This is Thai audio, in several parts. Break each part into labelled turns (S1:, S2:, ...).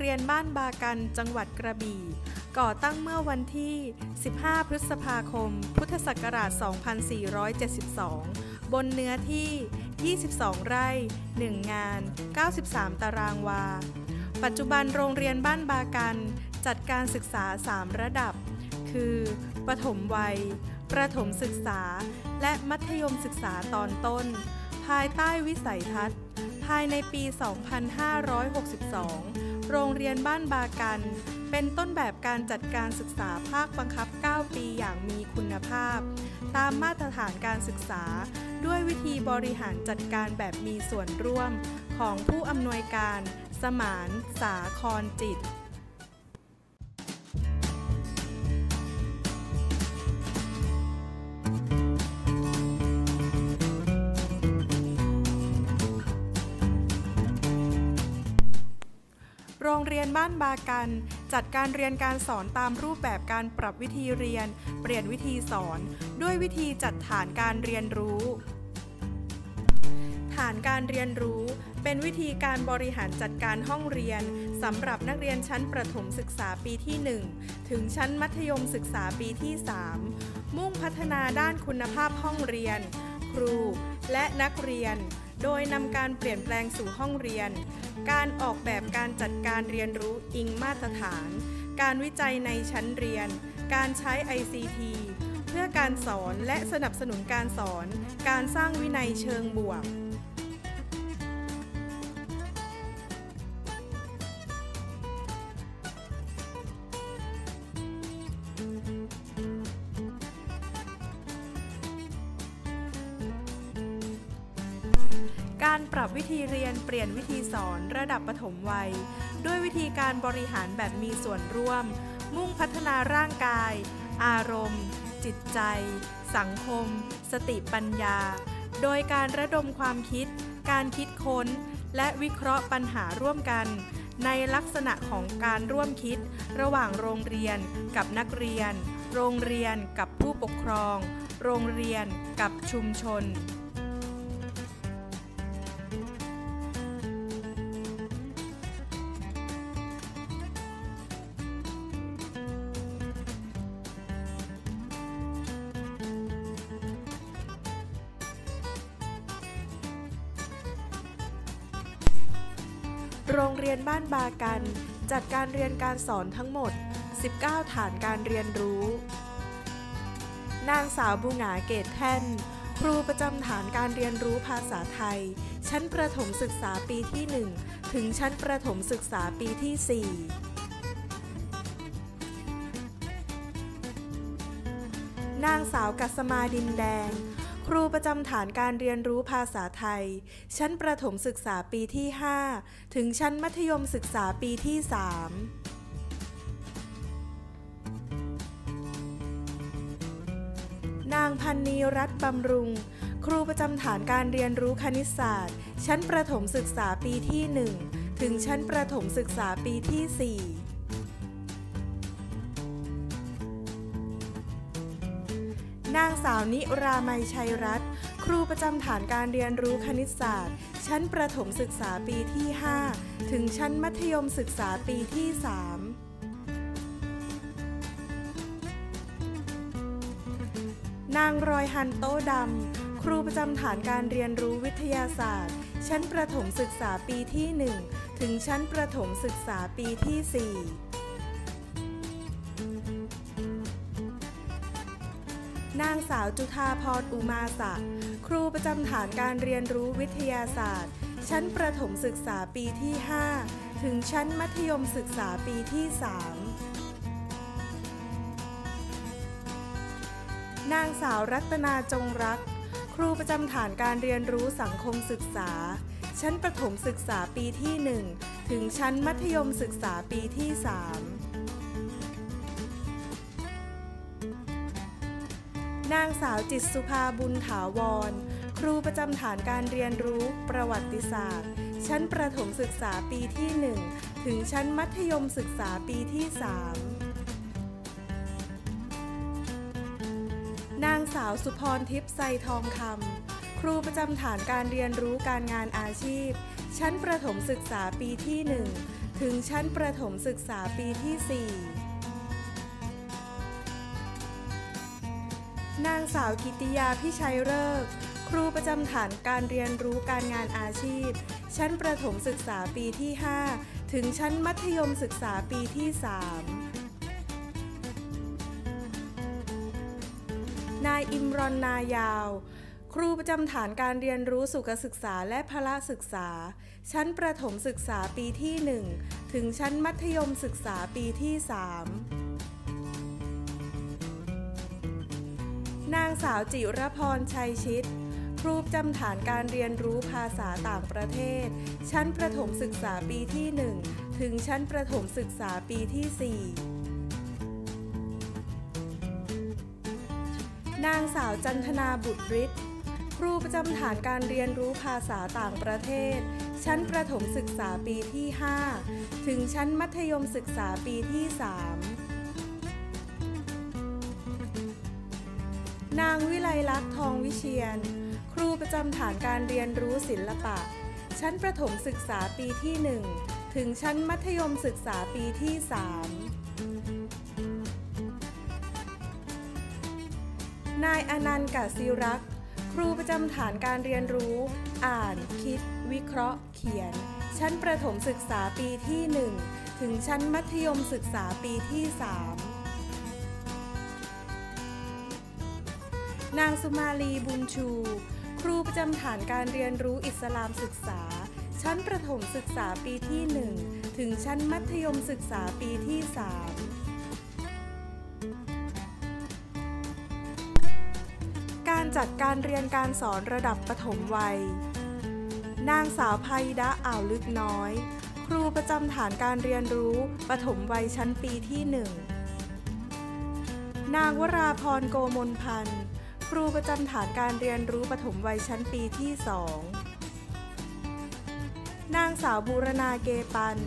S1: โรงเรียนบ้านบากันจังหวัดกระบี่ ก่อตั้งเมื่อวันที่ 15 พฤษภาคม พุทธศักราช 2472 บนเนื้อที่ 22 ไร่ 1 งาน 93 ตารางวา ปัจจุบันโรงเรียนบ้านบากัน จัดการศึกษา 3 ระดับ คือประถมวัย ประถมศึกษา และมัธยมศึกษาตอนต้น ภายใต้วิสัยทัศน์ ภายในปี 2562 โรงเรียนบ้านบากัน เป็นต้นแบบการจัดการศึกษาภาคบังคับ 9 ปีอย่างมีคุณภาพ ตามมาตรฐานการศึกษา ด้วยวิธีบริหารจัดการแบบมีส่วนร่วม ของผู้อำนวยการ สมาน สาครจิต โรงเรียนบ้านบากัน จัดการเรียนการสอนตามรูปแบบการปรับวิธีเรียน เปลี่ยนวิธีสอน ด้วยวิธีจัดฐานการเรียนรู้ ฐานการเรียนรู้ เป็นวิธีการบริหารจัดการห้องเรียนสำหรับนักเรียนชั้นประถมศึกษาปีที่ 1 ถึงชั้นมัธยมศึกษาปีที่ 3 มุ่งพัฒนาด้านคุณภาพห้องเรียน ครู และนักเรียน โดยนำการเปลี่ยนแปลงสู่ห้องเรียน การออกแบบการจัดการเรียนรู้อิงมาตรฐาน การวิจัยในชั้นเรียน การใช้ ICT เพื่อการสอนและสนับสนุนการสอน การสร้างวินัยเชิงบวก การปรับวิธีเรียนเปลี่ยนวิธีสอนระดับปฐมวัย ด้วยวิธีการบริหารแบบมีส่วนร่วม มุ่งพัฒนาร่างกาย อารมณ์ จิตใจ สังคม สติปัญญา โดยการระดมความคิด การคิดค้น และวิเคราะห์ปัญหาร่วมกัน ในลักษณะของการร่วมคิด ระหว่างโรงเรียนกับนักเรียน โรงเรียนกับผู้ปกครอง โรงเรียนกับชุมชน โรงเรียนบ้านบากัน จัดการเรียนการสอนทั้งหมด 19 ฐานการเรียนรู้ นางสาวบูงาเกตแท่น ครูประจำฐานการเรียนรู้ภาษาไทย ชั้นประถมศึกษาปีที่ 1 ถึงชั้นประถมศึกษาปีที่ 4นางสาวกัสมาดินแดง ครูประจำฐานการเรียนรู้ภาษาไทย ชั้นประถมศึกษาปีที่ 5 ถึงชั้นมัธยมศึกษาปีที่ 3นางพันนีรัตน์บำรุง ครูประจำฐานการเรียนรู้คณิตศาสตร์ ชั้นประถมศึกษาปีที่ 1 ถึงชั้นประถมศึกษาปีที่ 4 นางสาวนิรามัยชัยรัตน์ครูประจำฐานการเรียนรู้คณิตศาสตร์ ชั้นประถมศึกษาปีที่ 5 ถึงชั้นมัธยมศึกษาปีที่ 3นางรอยฮันโต้ดำ ครูประจำฐานการเรียนรู้วิทยาศาสตร์ ชั้นประถมศึกษาปีที่ 1 ถึงชั้นประถมศึกษาปีที่ 4 นางสาวจุธาพรอุมาศักดิ์ครูประจำฐานการเรียนรู้วิทยาศาสตร์ ชั้นประถมศึกษาปีที่ 5 ถึงชั้นมัธยมศึกษาปีที่ 3 นางสาวรัตนาจงรัก ครูประจำฐานการเรียนรู้สังคมศึกษา ชั้นประถมศึกษาปีที่ 1 ถึงชั้นมัธยมศึกษาปีที่ 3 นางสาวจิตสุภาบุญถาวร ครูประจำฐานการเรียนรู้ประวัติศาสตร์ ชั้นประถมศึกษาปีที่ 1 ถึงชั้นมัธยมศึกษาปีที่ 3 นางสาวสุพรทิพย์ไซทองคำครูประจำฐานการเรียนรู้การงานอาชีพ ชั้นประถมศึกษาปีที่ 1 ถึงชั้นประถมศึกษาปีที่ 4 นางสาวกิติยาพิชัยเลิกครูประจำฐานการเรียนรู้การงานอาชีพ ชั้นประถมศึกษาปีที่ 5 ถึงชั้นมัธยมศึกษาปีที่ 3 นายอิมรอนนายาว ครูประจำฐานการเรียนรู้สุขศึกษาและพละศึกษา ชั้นประถมศึกษาปีที่ 1 ถึงชั้นมัธยมศึกษาปีที่ 3างสาวจิรพรชัยชิตครูประจำฐานการเรียนรู้ภาษาต่างประเทศ ชั้นประถมศึกษาปีที่ 1 ถึงชั้นประถมศึกษาปีที่ 4 นางสาวจันทนาบุตรฤทธิ์ครูประจำฐานการเรียนรู้ภาษาต่างประเทศ ชั้นประถมศึกษาปีที่ 5 ถึงชั้นมัธยมศึกษาปีที่ 3 นางวิไลลักษณ์ทองวิเชียน ครูประจำฐานการเรียนรู้ศิลปะ ชั้นประถมศึกษาปีที่ 1 ถึงชั้นมัธยมศึกษาปีที่ 3 นายอนันต์กศิรักษ์ ครูประจำฐานการเรียนรู้ อ่าน คิด วิเคราะห์ เขียน ชั้นประถมศึกษาปีที่ 1 ถึงชั้นมัธยมศึกษาปีที่ 3 นางสุมาลีบุญชู ครูประจำฐานการเรียนรู้อิสลามศึกษา ชั้นประถมศึกษาปีที่ 1 ถึงชั้นมัธยมศึกษาปีที่ 3 การจัดการเรียนการสอนระดับปฐมวัย นางสาวภัยดะอ่าวลึกน้อย ครูประจำฐานการเรียนรู้ปฐมวัยชั้นปีที่ 1นางวราพรโกมลพันธ์ ครูประจำฐานการเรียนรู้ปฐมวัยชั้นปีที่ 2 นางสาวบูรณาเกปัน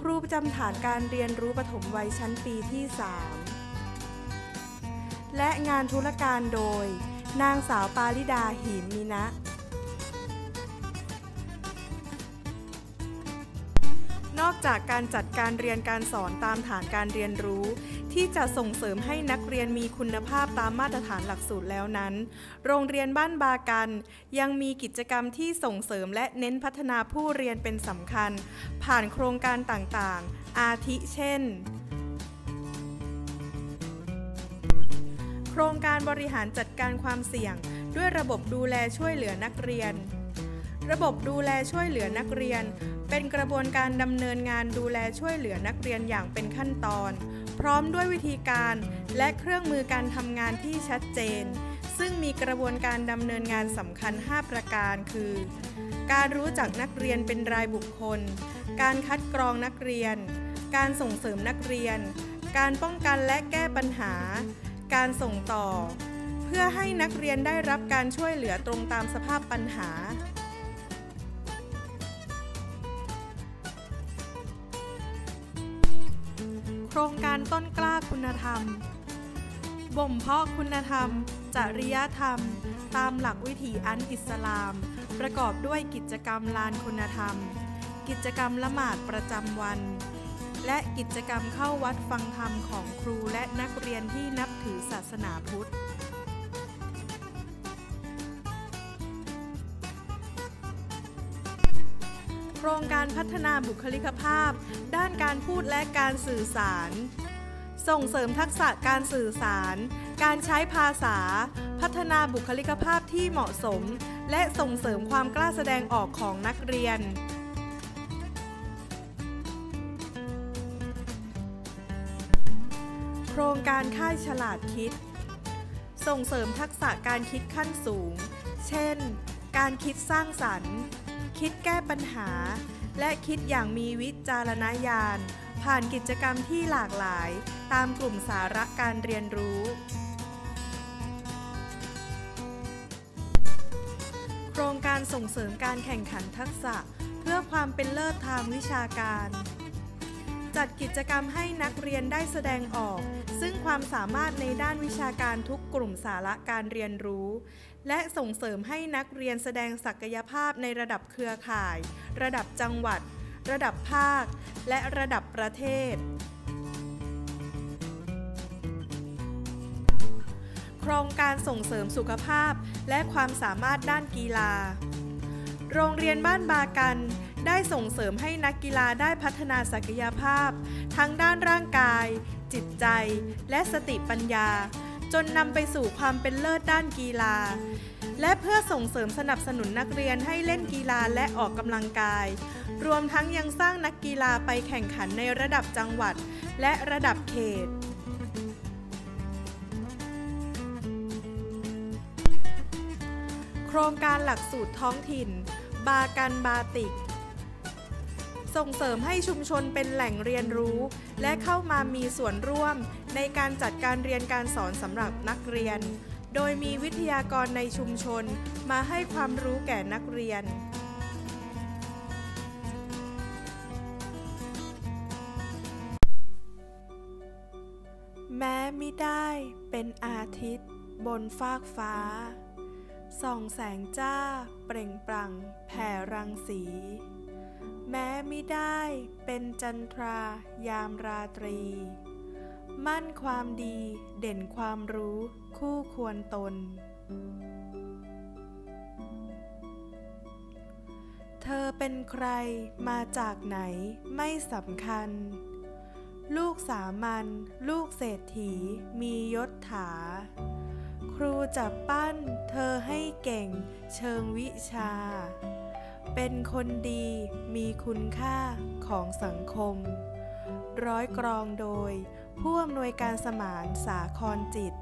S1: ครูประจำฐานการเรียนรู้ปฐมวัยชั้นปีที่ 3 และงานธุรการโดย นางสาวปาลิดาหิมมินะนอกจากการจัดการเรียนการสอนตามฐานการเรียนรู้ ที่จะส่งเสริมให้นักเรียนมีคุณภาพตามมาตรฐานหลักสูตรแล้วนั้น โรงเรียนบ้านบากัน ยังมีกิจกรรมที่ส่งเสริมและเน้นพัฒนาผู้เรียนเป็นสำคัญ ผ่านโครงการต่างๆ อาทิเช่น โครงการบริหารจัดการความเสี่ยง ด้วยระบบดูแลช่วยเหลือนักเรียน ระบบดูแลช่วยเหลือนักเรียน เป็นกระบวนการดำเนินงานดูแลช่วยเหลือนักเรียนอย่างเป็นขั้นตอน พร้อมด้วยวิธีการและเครื่องมือการทำงานที่ชัดเจน ซึ่งมีกระบวนการดำเนินงานสำคัญ 5 ประการคือ การรู้จักนักเรียนเป็นรายบุคคล การคัดกรองนักเรียน การส่งเสริมนักเรียน การป้องกันและแก้ปัญหา การส่งต่อ เพื่อให้นักเรียนได้รับการช่วยเหลือตรงตามสภาพปัญหา รงการต้นกล้าคุณธรรม บ่มเพาะคุณธรรม จริยธรรม ตามหลักวิถีอันอิสลาม ประกอบด้วยกิจกรรมลานคุณธรรม กิจกรรมละหมาดประจำวัน และกิจกรรมเข้าวัดฟังธรรมของครูและนักเรียนที่นับถือศาสนาพุทธ รงการพัฒนาบุคลิกภาพ ด้านการพูดและการสื่อสาร ส่งเสริมทักษะการสื่อสาร การใช้ภาษา พัฒนาบุคลิกภาพที่เหมาะสม และส่งเสริมความกล้าแสดงออกของนักเรียนโครงการค่ายฉลาดคิด ส่งเสริมทักษะการคิดขั้นสูง เช่น การคิดสร้างสรรค์ คิดแก้ปัญหา และคิดอย่างมีวิจารณญาณ ผ่านกิจกรรมที่หลากหลาย ตามกลุ่มสาระการเรียนรู้ โครงการส่งเสริมการแข่งขันทักษะ เพื่อความเป็นเลิศทางวิชาการ จัดกิจกรรมให้นักเรียนได้แสดงออก ซึ่งความสามารถในด้านวิชาการทุกกลุ่มสาระการเรียนรู้ และส่งเสริมให้นักเรียนแสดงศักยภาพในระดับเครือข่าย ระดับจังหวัด ระดับภาค และระดับประเทศ โครงการส่งเสริมสุขภาพและความสามารถด้านกีฬา โรงเรียนบ้านบากัน ได้ส่งเสริมให้นักกีฬาได้พัฒนาศักยภาพ ทั้งด้านร่างกาย จิตใจ และสติปัญญา จนนำไปสู่ความเป็นเลิศด้านกีฬา และเพื่อส่งเสริมสนับสนุนนักเรียนให้เล่นกีฬาและออกกำลังกาย รวมทั้งยังสร้างนักกีฬาไปแข่งขันในระดับจังหวัด และระดับเขตโครงการหลักสูตรท้องถิ่น บากันบาติก ส่งเสริมให้ชุมชนเป็นแหล่งเรียนรู้ และเข้ามามีส่วนร่วมในการจัดการเรียนการสอนสำหรับนักเรียน โดยมีวิทยากรในชุมชนมาให้ความรู้แก่นักเรียนแม้ไม่ได้เป็นอาทิตย์บนฟากฟ้า ส่องแสงจ้าเปล่งปลั่งแผ่รังสี แม้ไม่ได้เป็นจันทรายามราตรี มั่นความดีเด่นความรู้คู่ควรตน เธอเป็นใครมาจากไหนไม่สำคัญ ลูกสามัญลูกเศรษฐีมียศถา ครูจะปั้นเธอให้เก่งเชิงวิชา เป็นคนดีมีคุณค่าของสังคม ร้อยกรองโดย ผู้อำนวยการสมานสาครจิต